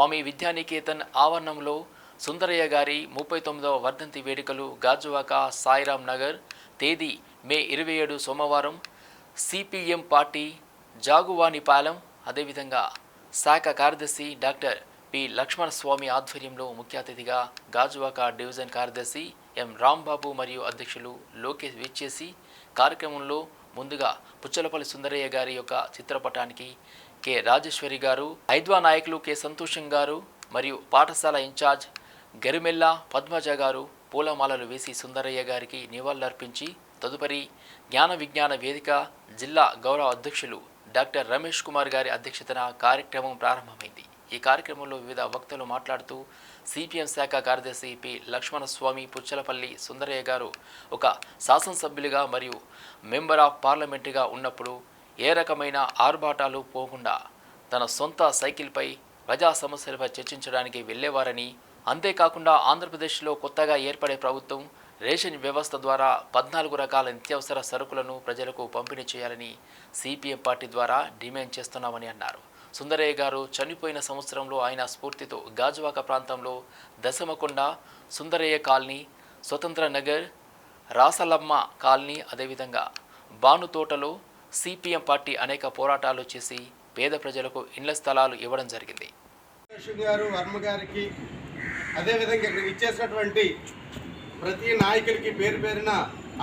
స్వామి విద్యానికేతన్ ఆవరణంలో సుందరయ్య గారి ముప్పై తొమ్మిదవ వర్ధంతి వేడుకలు గాజువాక సాయిరాం నగర్ తేదీ మే ఇరవై ఏడు సోమవారం సిపిఎం పార్టీ జాగువానిపాలెం అదేవిధంగా శాఖ కార్యదర్శి డాక్టర్ పి లక్ష్మణ స్వామి ఆధ్వర్యంలో ముఖ్య అతిథిగా గాజువాక డివిజన్ కార్యదర్శి ఎం రాంబాబు మరియు అధ్యక్షులు లోకేష్ విచ్చేసి కార్యక్రమంలో ముందుగా పుచ్చలపల్లి సుందరయ్య గారి యొక్క చిత్రపటానికి కె. రాజేశ్వరి గారు హైద్వా నాయకులు కె. సంతోషం గారు మరియు పాఠశాల ఇన్ఛార్జ్ గరిమెల్ల పద్మజ గారు పూలమాలలు వేసి సుందరయ్య గారికి నివాళులర్పించి తదుపరి జ్ఞాన విజ్ఞాన వేదిక జిల్లా గౌరవ అధ్యక్షులు డాక్టర్ రమేష్ కుమార్ గారి అధ్యక్షతన కార్యక్రమం ప్రారంభమైంది. ఈ కార్యక్రమంలో వివిధ వక్తలు మాట్లాడుతూ సిపిఎం శాఖ కార్యదర్శి పి. లక్ష్మణస్వామి పుచ్చలపల్లి సుందరయ్య గారు ఒక శాసనసభ్యులుగా మరియు మెంబర్ ఆఫ్ పార్లమెంటుగా ఉన్నప్పుడు ఏ రకమైన ఆర్భాటాలు పోకుండా తన సొంత సైకిల్పై ప్రజా సమస్యలపై చర్చించడానికి వెళ్ళేవారని అంతేకాకుండా ఆంధ్రప్రదేశ్లో కొత్తగా ఏర్పడే ప్రభుత్వం రేషన్ వ్యవస్థ ద్వారా పద్నాలుగు రకాల నిత్యావసర సరుకులను ప్రజలకు పంపిణీ చేయాలని సిపిఎం పార్టీ ద్వారా డిమాండ్ చేస్తున్నామని అన్నారు. సుందరయ్య గారు చనిపోయిన సంవత్సరంలో ఆయన స్ఫూర్తితో గాజువాక ప్రాంతంలో దశమకొండ సుందరయ్య కాలనీ స్వతంత్ర నగర్ రాసలమ్మ కాలనీ అదేవిధంగా బానుతోటలో సిపిఎం పార్టీ అనేక పోరాటాలు చేసి పేద ప్రజలకు ఇండ్ల స్థలాలు ఇవ్వడం జరిగింది. గారు వర్మ గారికి అదేవిధంగా ఇక్కడ ఇచ్చేసినటువంటి ప్రతి నాయకులకి పేరు పేరున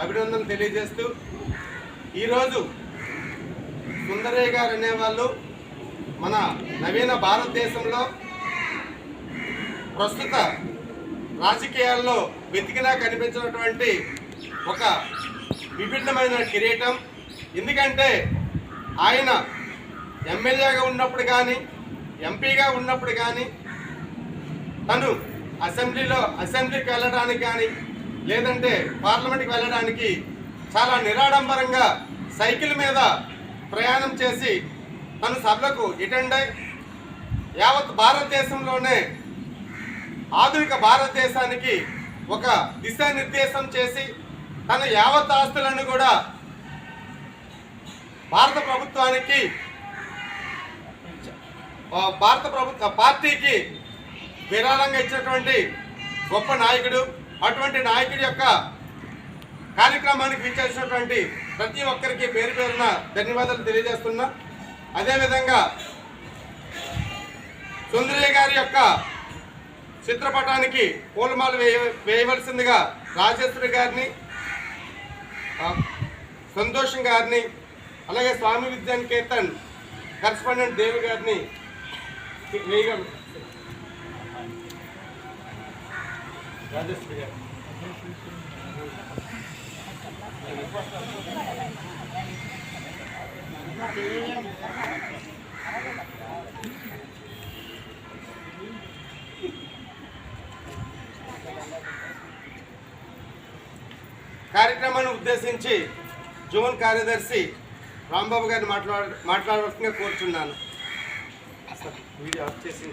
అభినందనలు తెలియజేస్తూ ఈరోజు సుందరయ్య గారు అనేవాళ్ళు మన నవీన భారతదేశంలో ప్రస్తుత రాజకీయాల్లో వెతికినా కనిపించినటువంటి ఒక విభిన్నమైన కిరీటం ఎందుకంటే ఆయన ఎమ్మెల్యేగా ఉన్నప్పుడు కానీ ఎంపీగా ఉన్నప్పుడు కానీ తను అసెంబ్లీలో అసెంబ్లీకి వెళ్ళడానికి కానీ లేదంటే పార్లమెంట్కి వెళ్ళడానికి చాలా నిరాడంబరంగా సైకిల్ మీద ప్రయాణం చేసి తను సభలకు అటెండ్ అయి యావత్ భారతదేశంలోనే ఆధునిక భారతదేశానికి ఒక దిశానిర్దేశం చేసి తన యావత్ ఆస్తులను కూడా భారత ప్రభుత్వానికి భారత ప్రభుత్వ పార్టీకి విరాళంగా ఇచ్చినటువంటి గొప్ప నాయకుడు అటువంటి నాయకుడి యొక్క కార్యక్రమానికి విచ్చేసినటువంటి ప్రతి ఒక్కరికి పేరు పేరున ధన్యవాదాలు తెలియజేస్తున్నా. అదేవిధంగా సుందరయ్య గారి యొక్క చిత్రపటానికి పూలమాల వేయ వేయవలసిందిగా రాజేశ్వరి గారిని సంతోషం గారిని అలాగే స్వామి విద్యానికేతన్ కరస్పాండెంట్ దేవి గారిని వేయగా గారు. కార్యక్రమాన్ని ఉద్దేశించి జోన్ కార్యదర్శి రాంబాబు గారిని మాట్లాడ మాట్లాడవలసిందిగా కోరుచున్నాను. వీడియో ఆఫ్ చేసి